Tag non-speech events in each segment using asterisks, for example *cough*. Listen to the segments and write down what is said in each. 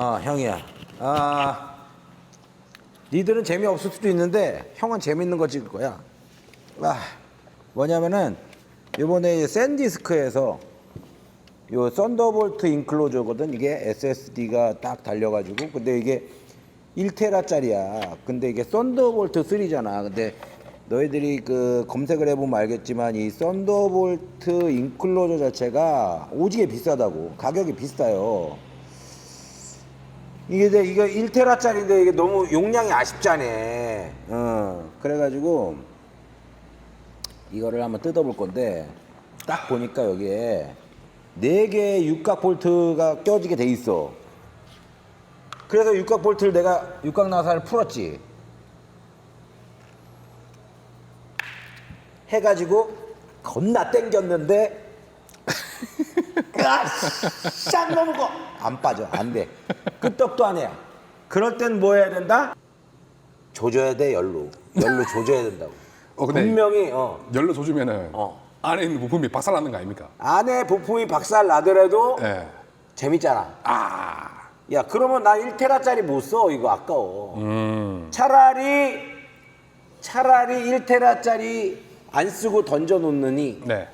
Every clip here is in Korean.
아 형이야. 아 니들은 재미 없을 수도 있는데 형은 재밌는 거 찍을 거야. 아 뭐냐면은 이번에 샌디스크에서 요 썬더볼트 인클로저거든 이게 SSD가 딱 달려가지고 근데 이게 1테라짜리야. 근데 이게 썬더볼트 3잖아. 근데 너희들이 그 검색을 해보면 알겠지만 이 썬더볼트 인클로저 자체가 오지게 비싸다고 가격이 비싸요. 이게 이제 이거 1테라짜리인데 이게 너무 용량이 아쉽잖아. 어. 그래가지고 이거를 한번 뜯어볼 건데 딱 보니까 여기에 네 개의 육각 볼트가 껴지게 돼 있어. 그래서 육각 볼트를 내가 육각 나사를 풀었지. 해가지고 겁나 땡겼는데 싹 넘어가 안 빠져 안 돼 끄떡도 안 해야 그럴 땐 뭐 해야 된다 조져야 돼 열로 열로 조져야 된다고 어, 근데 분명히 어 열로 조주면은 어. 안에 있는 부품이 박살나는 거 아닙니까? 안에 부품이 박살 나더라도 예. 재밌잖아 아. 야 그러면 나 1테라짜리 못 써 이거 아까워 음. 차라리 차라리 1테라짜리 안 쓰고 던져 놓느니 네.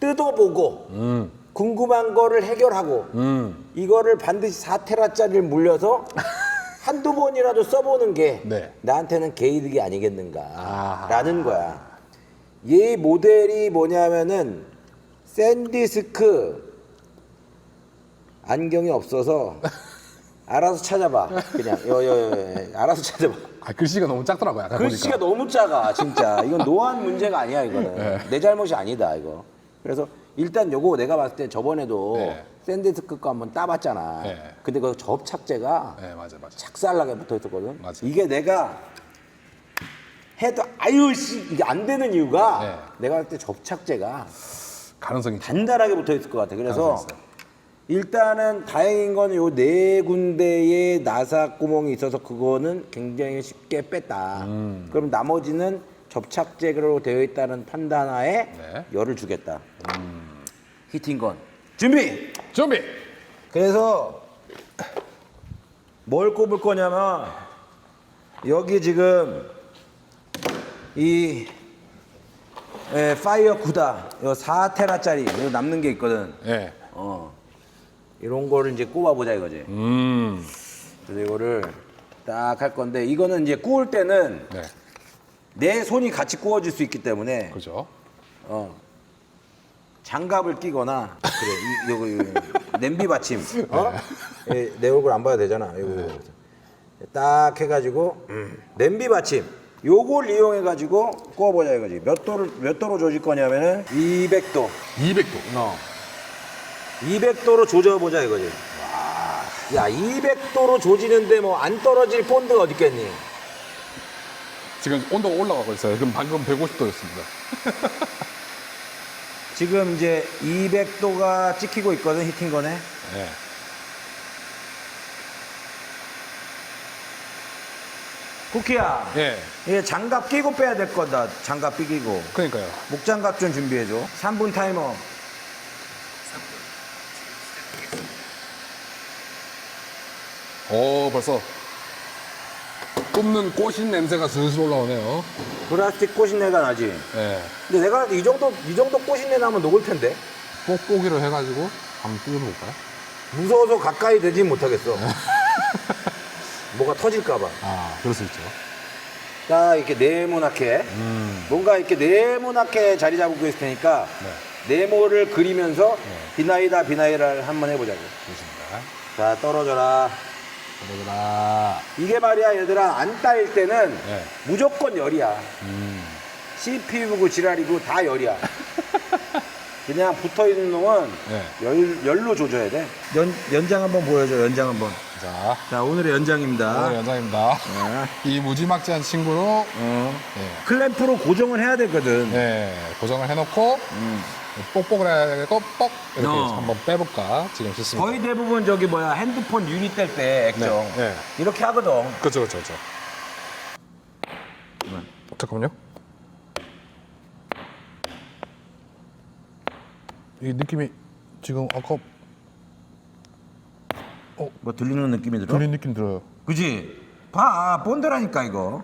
뜯어보고 음. 궁금한 거를 해결하고 음. 이거를 반드시 4테라짜리를 물려서 *laughs* 한두 번이라도 써보는 게 네. 나한테는 개이득이 아. 아니겠는가라는 거야. 얘 모델이 뭐냐면은 샌디스크 안경이 없어서 *laughs* 알아서 찾아봐. 그냥 여여여 알아서 찾아봐. 아, 글씨가 너무 작더라고요. 아까 글씨가 보니까. 너무 작아 진짜 이건 노안 문제가 아니야 이거는 *laughs* 네. 내 잘못이 아니다 이거 그래서 일단 요거 내가 봤을 때 저번에도 네. 샌디스크 거 한번 따봤잖아 네. 근데 그 접착제가 네, 맞아, 맞아. 착살나게 붙어 있었거든 맞아. 이게 내가 해도 아유 씨 이게 안 되는 이유가 네. 내가 할때 접착제가 가능성이 있죠. 단단하게 붙어 있을 것 같아 그래서 가능성이 있어요. 일단은 다행인 거는 요네 군데에 나사 구멍이 있어서 그거는 굉장히 쉽게 뺐다. 음. 그럼 나머지는 접착제로 되어 있다는 판단하에 네. 열을 주겠다. 히팅건 준비. 준비. 그래서 뭘 꼽을 거냐면 여기 지금 이 에, 파이어 구다 요 4테라짜리 이거 남는 게 있거든. 예. 어. 이런 거를 이제 꼽아보자 이거지. 음. 그래서 이거를 딱 할 건데 이거는 이제 구울 때는 네. 내 손이 같이 구워질 수 있기 때문에 그죠? 어. 장갑을 끼거나 그래 이, 요거, 요거 냄비 받침 *laughs* 어? 예, 내 얼굴 안 봐도 되잖아 요거 딱 해가지고 음, 냄비 받침 요걸 이용해 가지고 구워보자 이거지 몇 도를 몇 도로 조질 거냐면은 200도 200도. 어. 200도로 조져보자 이거지. 야, 200도로 조지는데 뭐 안 떨어질 본드가 어디 있겠니? 지금 온도가 올라가고 있어요. 지금 방금 150도였습니다. *laughs* 지금 이제 200도가 찍히고 있거든, 히팅건에. 예. 쿠키야. 예. 얘 장갑 끼고 빼야 될 거다. 장갑 끼고. 그러니까요. 목장갑 좀 준비해 줘. 3분 타이머. 오, 벌써 굽는 꽃인 냄새가 슬슬 올라오네요. 플라스틱 꼬신내가 나지. 예. 근데 내가 이 정도, 이 정도 꼬신내 나면 녹을 텐데. 뽁뽁이로 해가지고 한번 뜯어볼까요? 무서워서 가까이 되지 못하겠어. *laughs* 뭐가 터질까봐. 아, 그럴 수 있죠. 딱 이렇게 네모나게 음. 뭔가 이렇게 네모나게 자리 잡고 있을 테니까 네 모를 그리면서 비나이다 비나이다를 한번 해보자고 좋습니다. 자 떨어져라 그러더라. 이게 말이야 얘들아 안 따일 때는 네. 무조건 열이야 음. CPU고 지랄이고 다 열이야 *laughs* 그냥 붙어 있는 놈은 네. 열, 열로 조져야 돼 연, 연장 한번 보여줘 연장 한번 자, 자 오늘의 연장입니다 오늘 연장입니다. 이 무지막지한 친구로 어. 예. 클램프로 고정을 해야 되거든 네, 고정을 해놓고 뽁뽁을 되고 뻑 이렇게 어. 한번 빼볼까 지금 싶습니다. 거의 대부분 저기 뭐야 핸드폰 유리 뗄때 액정 네, 네. 이렇게 하거든. 그렇죠, 그렇죠, 그렇죠. 잠깐만요. 이 느낌이 지금 아까 어. 뭐 들리는 느낌이 들어? 들린 느낌 들어요. 그지? 봐 본드라니까 이거.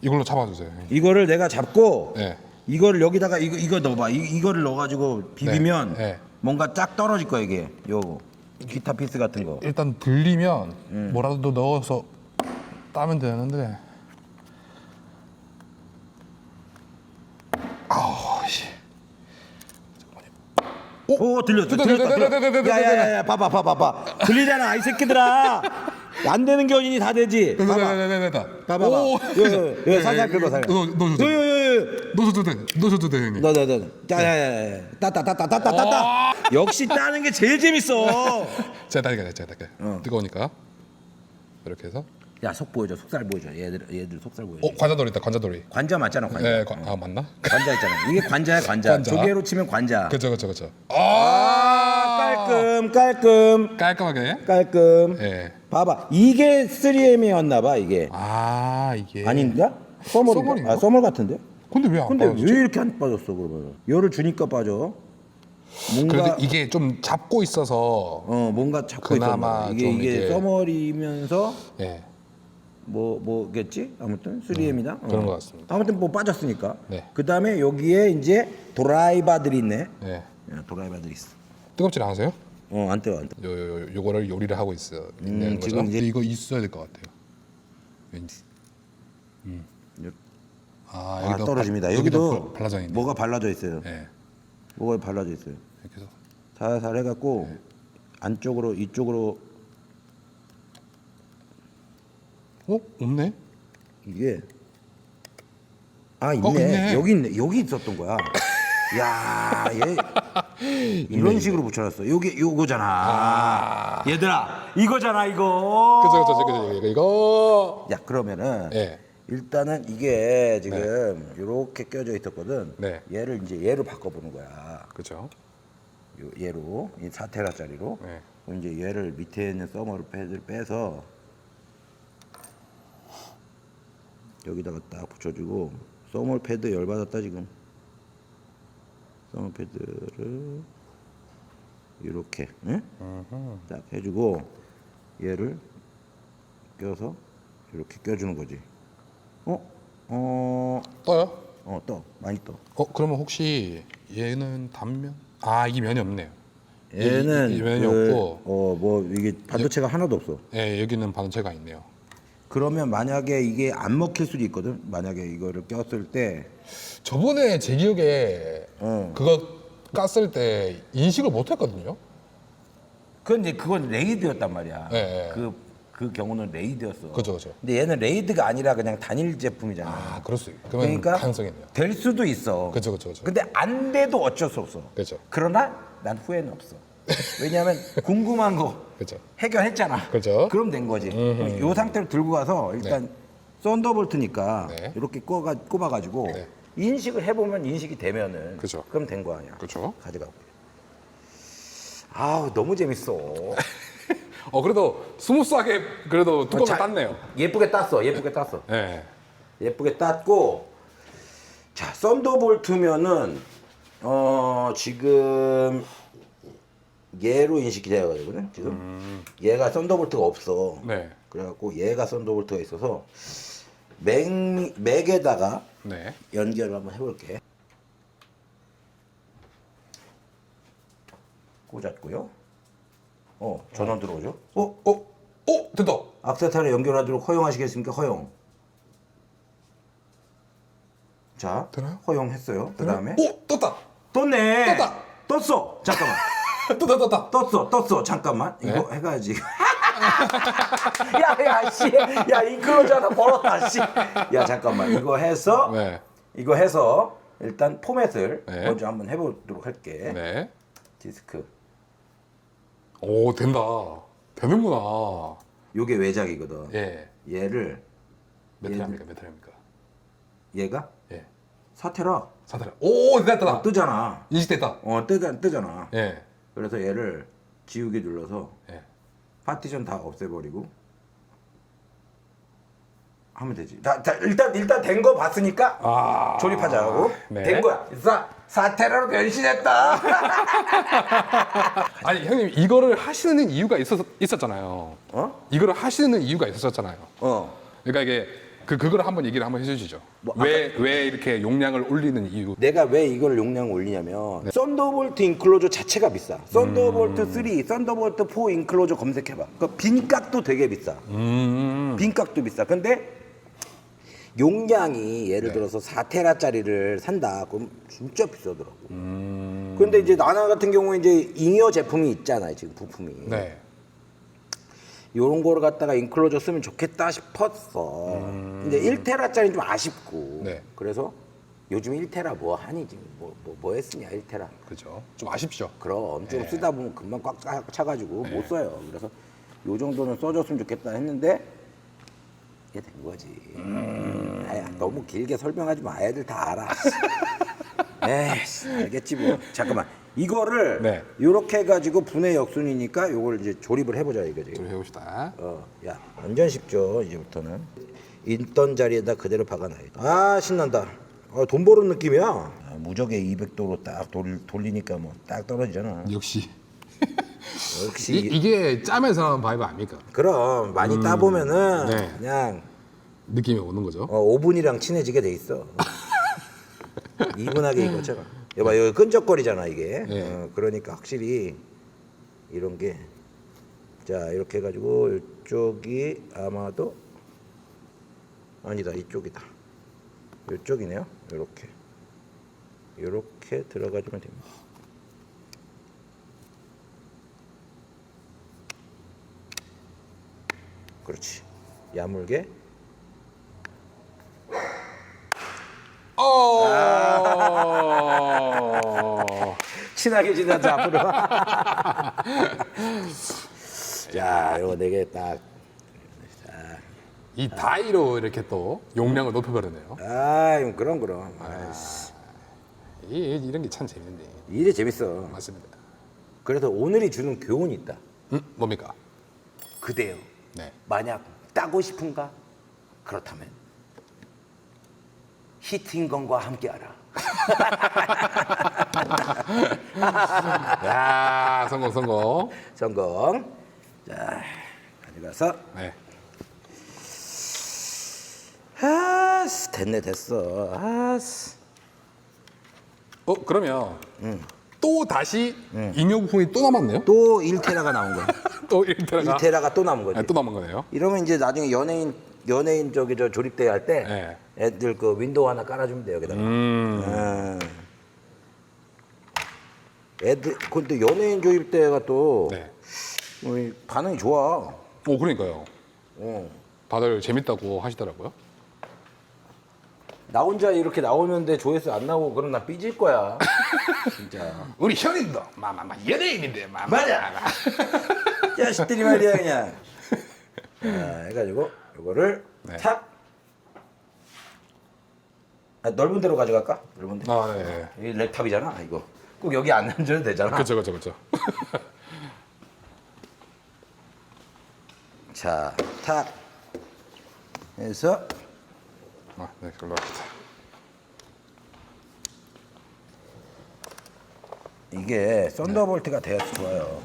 이걸로 잡아주세요. 이거를 내가 잡고 네. 이거를 여기다가 이거 이거 넣어봐. 이, 이거를 넣어가지고 비비면 네, 네. 뭔가 쫙 떨어질 거야 이게. 요거 기타 피스 같은 거. 일단 들리면 음. 뭐라도 넣어서 따면 되는데. 아우 씨. 오 들렸어 됐다, 들렸다 됐다, 됐다, 됐다, 들렸다. 됐다, 야야야 봐봐 봐봐 봐. 들리잖아 이 새끼들아. 안 되는 게 어린이 다 되지. 봐봐. 됐다, 됐다, 됐다. 봐봐 봐. 오. 요요 살살 긁어 살살. 넣어, 넣어줘도 돼. 요요요. 넣어줘도 돼. 넣어줘도 돼 형님. 너 너너. 야야야. 따따 따따 따따 따따. 역시 따는 게 제일 재밌어. *laughs* 제가 딸게, 제가 딸게. 어. 뜨거우니까 이렇게 해서. 야 속 보여줘 속살 보여줘 얘들 얘들 속살 보여줘. 어 관자놀이 있다, 관자놀이. 관자 맞잖아 관자. 네, 관- 아 맞나? 관자 있잖아. 이게 관자야 *laughs* 관자. 관자. 조개로 치면 관자. 그쵸, 그쵸, 그쵸. 아 깔끔 깔끔 깔끔하게. 깔끔. 예. 봐봐 이게 3M이었나 봐 이게. 아 이게. 아닌가? 써멀인가? 써멀인가? 아 써멀 같은데? 근데 왜 안 근데 빠졌지? 왜 이렇게 안 빠졌어 그러면? 열을 주니까 빠져. 뭔가 그래도 이게 좀 잡고 있어서. 어 뭔가 잡고 그나마 봐. 이게 좀 이게 이게- 써멀이면서 예. 뭐 뭐겠지? 아무튼 3M이다. 그런 것 같습니다. 아무튼 뭐 빠졌으니까. 네. 그다음에 여기에 이제 드라이바들이 있네. 예. 야, 드라이바들이 있어. 뜨겁지 않으세요? 어 안 뜨거 안 뜨거. 요, 요, 요 요거를 요리를 하고 있어 있는 거죠. 지금 이제- 이거 있어야 될 것 같아요. 왠지. 음. 요- 아, 아 여기도 떨어집니다. 발- 여기도 발- 발라져 있네. 뭐가 발라져 있어요. 예. 뭐가 발라져 있어요. 이렇게 해서 살살 해갖고 네. 안쪽으로 이쪽으로 어? 없네? 이게 아 있네. 어, 있네. 여기 있네 여기 있었던 거야 *laughs* 야얘 이런 식으로 붙여놨어 여기 요거잖아 얘들아 이거잖아 이거 그죠, 그죠, 그죠, 그죠. 이거. 야 그러면은 예. 일단은 이게 지금 이렇게 껴져 있었거든 네. 얘를 이제 얘로 바꿔보는 거야 그죠. 요- 얘로 이 4테라짜리로 네. 그럼 이제 얘를 밑에 있는 서머 패드를 빼서 여기다가 딱 붙여주고 서머 패드 열 받았다 지금 서머 패드를 이렇게 응? 딱 해주고 얘를 껴서 이렇게 껴주는 거지 어? 어? 떠요? 어 떠 많이 떠 어, 그러면 혹시 얘는 단면? 아, 이 면이 없네요. 얘는 이, 이 면이 그, 없고 어, 뭐 이게 반도체가 하나도 없어 예, 여기는 반체가 있네요. 그러면 만약에 이게 안 먹힐 수도 있거든. 만약에 이거를 꼈을 때 저번에 제 기억에 어. 그거 깠을 때 인식을 못 했거든요. 그건 이제 그건 레이드였단 말이야. 네, 네. 그, 그 경우는 레이드였어. 그죠, 그죠. 근데 얘는 레이드가 아니라 그냥 단일 제품이잖아. 아, 그럴 수 있. 그러면 그러니까 가능성이 있네요. 될 수도 있어. 그죠, 그죠, 그죠. 근데 안 돼도 어쩔 수 없어. 그죠. 그러나 난 후회는 없어. 왜냐하면 *laughs* 궁금한 거 그죠. 해결했잖아. 그죠. 그럼 된 거지. 이 상태로 들고 가서 일단 썬더볼트니까 네. 이렇게 꼽아, 꼽아가지고 네. 인식을 해보면 인식이 되면은 그죠. 그럼 된 거 아니야. 그죠. 가져가고. 아우 너무 재밌어. *laughs* 어, 그래도 스무스하게 그래도 뚜껑을 자, 땄네요. 예쁘게 땄어. 예쁘게 땄어. 예. 예쁘게 땄고 자 썬더볼트면은 어 지금 얘로 인식이 되어 가지고는 지금 얘가 썬더볼트가 없어. 네. 그래갖고 얘가 썬더볼트가 있어서 맥 맥에다가 네. 연결을 한번 해볼게. 꽂았고요. 어 전원 들어오죠? 어 어, 어, 됐다. 악세사를 연결하도록 허용하시겠습니까? 허용. 자, 되나요? 허용했어요. 그 다음에 오, 떴다. 떴네. 떴다. 떴어. 잠깐만. *laughs* 떴다, 떴다. 떴어. 떴어. 잠깐만. 이거 네? 해가야지. *laughs* 야 야 씨, 야 인크로즈 나 벌었다 씨. 야 잠깐만. 이거 해서 네. 이거 해서 일단 포맷을 네. 먼저 한번 해보도록 할게. 네. 디스크. 오, 된다. 되는구나. 요게 외작이거든. 예. 얘를 몇 회합니까? 몇 회합니까? 얘가 예. 사테라 사다리. 오, 됐다. 뜨잖아. 인식됐다. 어 뜨잖아. 뜨잖아. 예. 그래서 얘를 지우개 눌러서 예. 파티션 다 없애버리고 하면 되지. 자, 자 일단 일단 된 거 봤으니까 아. 조립하자고. 네. 된 거야. 사 사테라로 변신했다. *laughs* 아니 형님 이거를 하시는 이유가 있었, 있었잖아요. 어? 이거를 하시는 이유가 있었잖아요. 어. 그러니까 이게 그 그거를 한번 얘기를 한번 해주시죠. 뭐, 왜왜 이렇게 용량을 올리는 이유? 내가 왜 이걸 용량 올리냐면 썬더볼트 인클로저 자체가 비싸. 썬더볼트 3, 썬더볼트 4 인클로저 검색해봐. 그 빈값도 되게 비싸. 음. 빈값도 비싸. 근데 용량이 예를 들어서 4테라짜리를 산다. 그럼 진짜 비싸더라고. 근데 이제 나나 같은 경우에 이제 잉여 제품이 있잖아요. 지금 부품이. 네. 요런 거를 갖다가 인클로저 쓰면 좋겠다 싶었어. 근데 1테라짜리는 좀 아쉽고. 네. 그래서 요즘 1테라 뭐 하니 지금 뭐, 뭐, 뭐 했으냐 1테라. 그렇죠. 좀 아쉽죠. 그럼 좀 네. 쓰다 보면 금방 꽉 차- 차가지고 못 써요. 그래서 요 정도는 써줬으면 좋겠다 했는데 이게 된 거지. 음. 아야 너무 길게 설명하지 마. 애들 다 알아. *laughs* 에이 알겠지 뭐. 잠깐만 이거를 네. 요렇게 해가지고 분해 역순이니까 요걸 이제 조립을 해보자 이거지. 좀 해봅시다. 어, 야 완전 쉽죠 이제부터는 있던 자리에다 그대로 박아놔야 돼. 아 신난다. 어, 돈 버는 느낌이야. 아, 무적의 200도로 딱 돌, 돌리니까 뭐 딱 떨어지잖아. 역시 역시 이, 이게 짜면서 나는 바이브 아닙니까? 그럼 많이 따보면은 네. 그냥 느낌이 오는 거죠. 어, 오븐이랑 친해지게 돼 있어. *laughs* 이분하게 이거처럼. 여봐 여기 끈적거리잖아 이게. 네. 어, 그러니까 확실히 이런 게. 자 이렇게 해가지고 이쪽이 아마도 아니다 이쪽이다. 이쪽이네요. 이렇게 이렇게 들어가주면 됩니다. 그렇지. 야물게. 어. *laughs* 친하게 지내자 앞으로. *laughs* 자, 이거 네개 딱. 이 다이로 이렇게 또 용량을 높여버리네요. 아, 이거 그럼 그럼. 이, 이런 게 참 재밌네. 일이 재밌어. 맞습니다. 그래서 오늘이 주는 교훈이 있다. 음, 뭡니까? 그대요. 네. 만약 따고 싶은가? 그렇다면 히팅건과 함께하라. *laughs* 야 성공 성공. 성공. 자, 가져가서. 네. 아스, 됐네 됐어. 아스. 어 그러면 또 다시 잉여 부품이 또 남았네요. 또 1테라가 나온 거야. *laughs* 또 1테라가 1테라가 또 남은 거지. 네, 또 남은 거네요. 이러면 이제 나중에 연예인 연예인 저기 저 조립대 할때 네. 애들 그 윈도우 하나 깔아주면 돼요 여기다가. 음. 아. 애들 근데 연예인 조립대가 또 네. 어, 이 반응이 좋아. 오 그러니까요. 어. 다들 재밌다고 하시더라고요. 나 혼자 이렇게 나오는데 조회수 안 나오고 그럼 나 삐질 거야. *laughs* 진짜. 우리 형님도 마마마 연예인인데 마마. 맞아. 자식들이 *laughs* 말이야 그냥. *laughs* 자, 해가지고 요거를 네. 탁. 아, 넓은 데로 가져갈까? 넓은 데. 아 네. 이 랩탑이잖아 이거. 꼭 여기 안 앉아도 되잖아. 그렇죠 그렇죠 그렇죠. 자, 탁 해서 아, 네, 합시다. 이게 썬더볼트가 돼야 좋아요.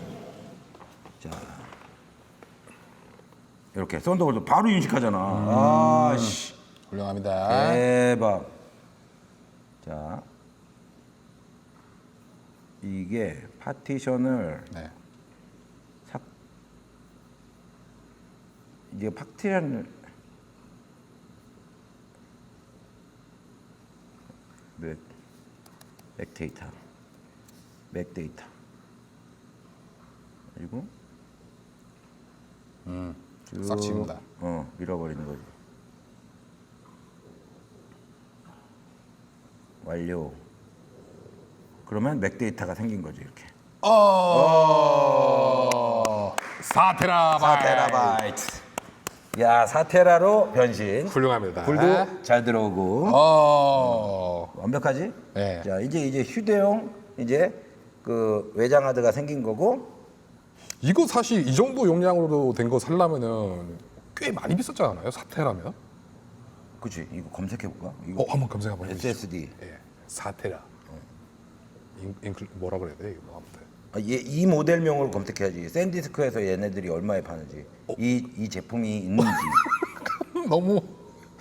자, 이렇게 썬더볼트 바로 인식하잖아. 아, 씨, 훌륭합니다. 대박. 자, 이게 파티션을 네. 삭 이게 파티션을 맥 맥데이터 맥데이터 그리고 음. 쭉, 싹 지운다. 어 밀어버리는 거지 완료 그러면 맥데이터가 생긴 거지 이렇게 어. 4테라바이트. 4테라바이트 야 4테라로 변신 훌륭합니다. 불도 잘 들어오고 어. 완벽하지? 네. 자 이제 이제 휴대용 이제 그 외장 하드가 생긴 거고 이거 사실 이 정도 용량으로 된 거 살려면은 꽤 많이 비쌌지 않아요? 4테라면? 그치 이거 검색해 볼까? 이거 어 한번 검색 한번 해주시죠. SSD. 예, 사테라. 인, 인클 뭐라 그래야 돼 이거 아무튼. 아, 얘, 이 모델명으로 검색해야지. 샌디스크에서 얘네들이 얼마에 파는지, 어? 이, 이 제품이 있는지 *laughs* 너무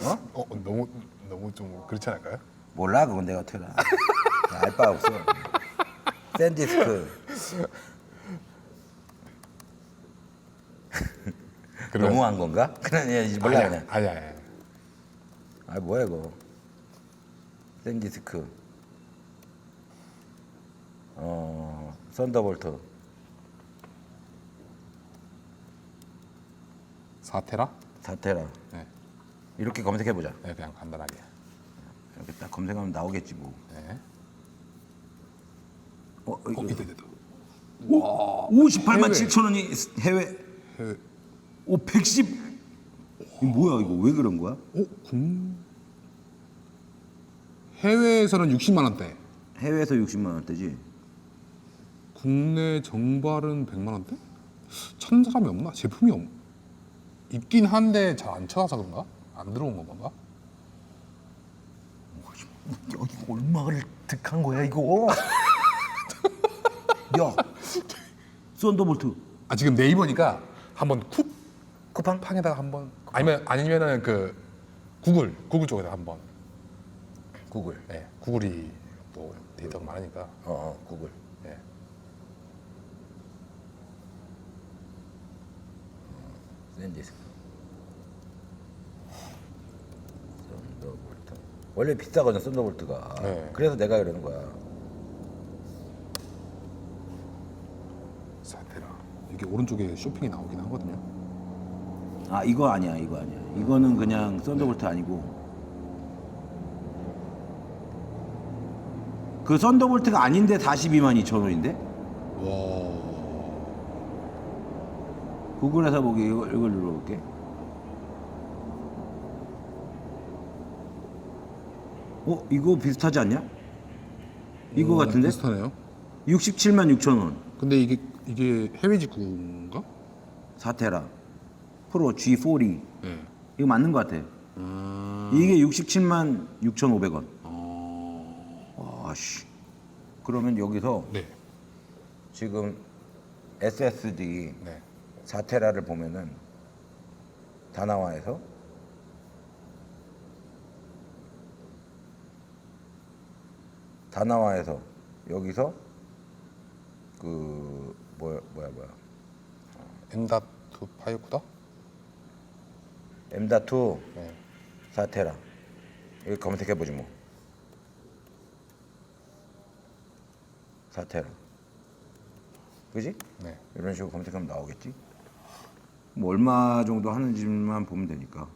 어? 어 너무 너무 좀 그렇지 않을까요? 몰라 그건 내가 어떻게 알아. 알 바 없어. 샌디스크. *laughs* 그래. 너무한 건가? 그냥 얘 몰라 아니야, 그냥. 아니야. 아니야. 아 뭐야 이거. 샌디스크. 어 썬더볼트. 사테라? 사테라. 네. 이렇게 검색해 보자. 네, 그냥 간단하게. 이렇게 딱 검색하면 나오겠지 뭐. 네. 어, 어, 이거 이다 이다. 58만 해외. 7천 원이 해외. 해외. 오 110. 이거 뭐야 이거 왜 그런 거야? 어, 국 해외에서는 60만 원대. 해외에서 60만 원대지. 국내 정발은 100만 원대? 찾는 사람이 없나? 제품이 없. 있긴 한데 잘 안 찾아서 그런가? 안 들어온 건가? 여기 얼마를 득한 거야 이거? *laughs* 야, 썬더볼트 아 지금 네이버니까 한번 쿡 쿠팡? 팡에다가 한번 아니면 아니면은 그 구글 구글 쪽에다 한번 구글. 네, 구글이 또 데이터가 많으니까 어, 어 구글. 네. 샌디스크. 썬더볼트. 원래 비싸거든 썬더볼트가. 네. 그래서 내가 이러는 거야. 사테라 이게 오른쪽에 쇼핑이 나오긴 하거든요. 아 이거 아니야 이거 아니야. 이거는 그냥 썬더볼트 아니고. 그 썬더볼트가 아닌데 42만 2천 원인데? 와 구글에서 보기 이거, 이걸 눌러볼게. 어 이거 비슷하지 않냐? 이거 같은데? 비슷하네요. 67만 6천 원. 근데 이게 이게 해외 직구인가? 사테라 프로 G40 네. 이거 맞는 것 같아. 음. 이게 67만 6,500원. 어... 와씨. 그러면 여기서 네. 지금 SSD 네. 4테라를 보면은 다나와에서 다나와에서 여기서 그 뭐야 뭐야 뭐야 M.2 파이어쿠다? M.2 네. 4테라 여기 검색해 보지 뭐 4테라 그지? 네. 이런 식으로 검색하면 나오겠지 뭐 얼마 정도 하는지만 보면 되니까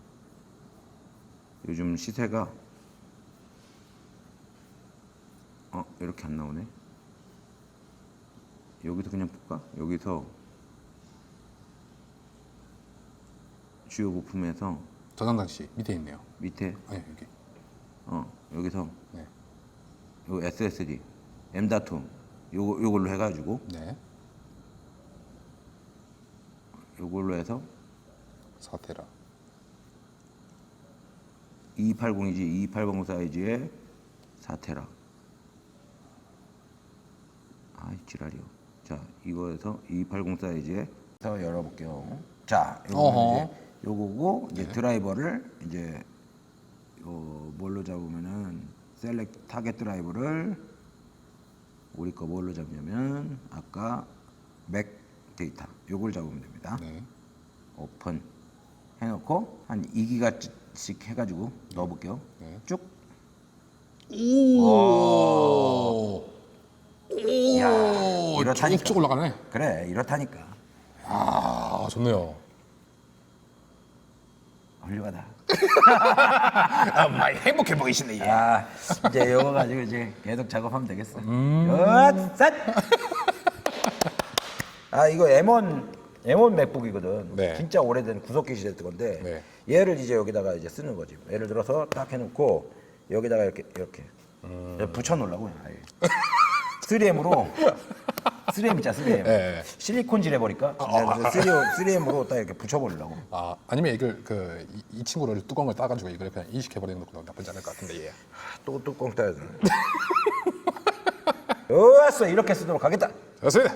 요즘 시세가 어 이렇게 안 나오네 여기서 그냥 볼까? 여기서 주요 부품에서 저장장 씨 밑에 있네요. 밑에 아니 여기. 어 여기서 네. 요 SSD M.2 요거 요걸로 해가지고 네. 요걸로 해서 4테라. 2280이지 2280 사이즈의 4테라 아이 지랄이요 자 이거에서 2280 사이즈의 서 열어볼게요 자 요거는 어허. 이제 요거고 이제 드라이버를 이제 요 뭘로 잡으면은 셀렉 타겟 드라이버를 우리 거 뭘로 잡냐면 아까 맥 데이터 요걸 잡으면 됩니다 네. 오픈 해놓고 한 2기가씩 해가지고 넣어볼게요. 네. 쭉. 오. 야, 오. 이렇다니까. 쭉쭉 올라가네. 그래 이렇다니까. 아 좋네요. 훌륭하다. *laughs* 아, 많이 행복해 보이시네. 예. 아 이제 이거 가지고 이제 계속 작업하면 되겠어. 음. 셋. 아 이거 M1 M1 맥북이거든. 네. 진짜 오래된 구석기 시대 건데 네. 얘를 이제 여기다가 이제 쓰는 거지. 예를 들어서 딱 해놓고 여기다가 이렇게 이렇게 음. 붙여 놓으려고. 3M으로 3M 있잖아 3M. 예. *laughs* 실리콘 질 해버릴까? 아, 3M, 3M으로 딱 이렇게 붙여버리려고. 아 아니면 이걸 그이 친구를 뚜껑을 따가지고 이걸 그냥 이식해버리는 것도 나쁘지 않을 것 같은데 예. 또 뚜껑 따야 되네. *laughs* 좋았어 이렇게 쓰도록 하겠다. 좋습니다.